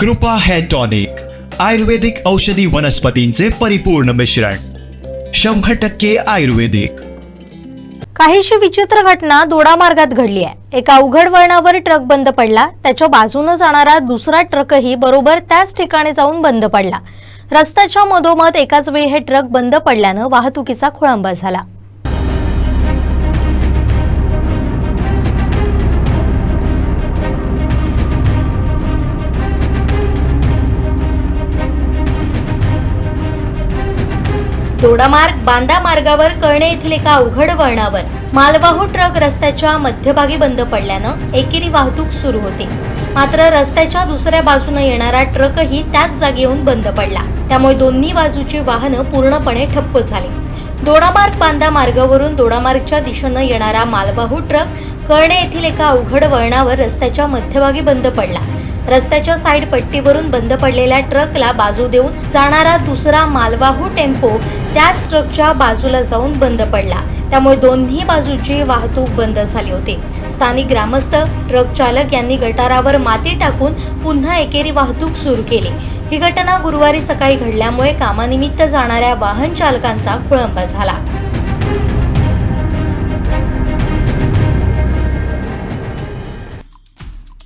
कृपा hair tonic आयुर्वेदिक औषधी वनस्पतींचे परिपूर्ण मिश्रण शंभर टक्के आयुर्वेदिक. काहीशी विचित्र घटना दोडा मार्गात घडली आहे. एका अवघड वळणावर ट्रक बंद पडला. त्याच्या बाजूनं जाणारा दुसरा ट्रकही बरोबर त्याच ठिकाणी जाऊन बंद पडला. रस्त्याच्या मधोमध एकाच वेळी हे ट्रक बंद पडल्यानं वाहतुकीचा खोळंबा झाला. दोडामार्ग बांदा मार्गावर कळणे येथील एका अवघड वळणावर मालवाहू ट्रक रस्त्याच्या मध्यभागी बंद पडल्यानं एकेरी वाहतूक सुरू होती. मात्र रस्त्याच्या दुसऱ्या बाजूने येणारा ट्रकही त्याच जागी येऊन बंद पडला. त्यामुळे दोन्ही बाजूची वाहनं पूर्णपणे ठप्प झाली. दोडामार्ग बांदा मार्गावरून दोडामार्गच्या दिशेनं येणारा मालवाहू ट्रक कळणे येथील एका अवघड वळणावर रस्त्याच्या मध्यभागी बंद पडला. रस्त्याच्या साईड पट्टीवरून बंद पडलेल्या ट्रकला बाजू देऊन जाणारा दुसरा मालवाहू टेम्पो त्याच ट्रकच्या बाजूला जाऊन बंद पडला. त्यामुळे दोन्ही बाजूची वाहतूक बंद झाली होती. स्थानिक ग्रामस्थ ट्रक चालक यांनी गटारावर माती टाकून पुन्हा एकेरी वाहतूक सुरू केली. ही घटना गुरुवारी सकाळी घडल्यामुळे कामानिमित्त जाणाऱ्या वाहन चालकांचा खोळंबा झाला.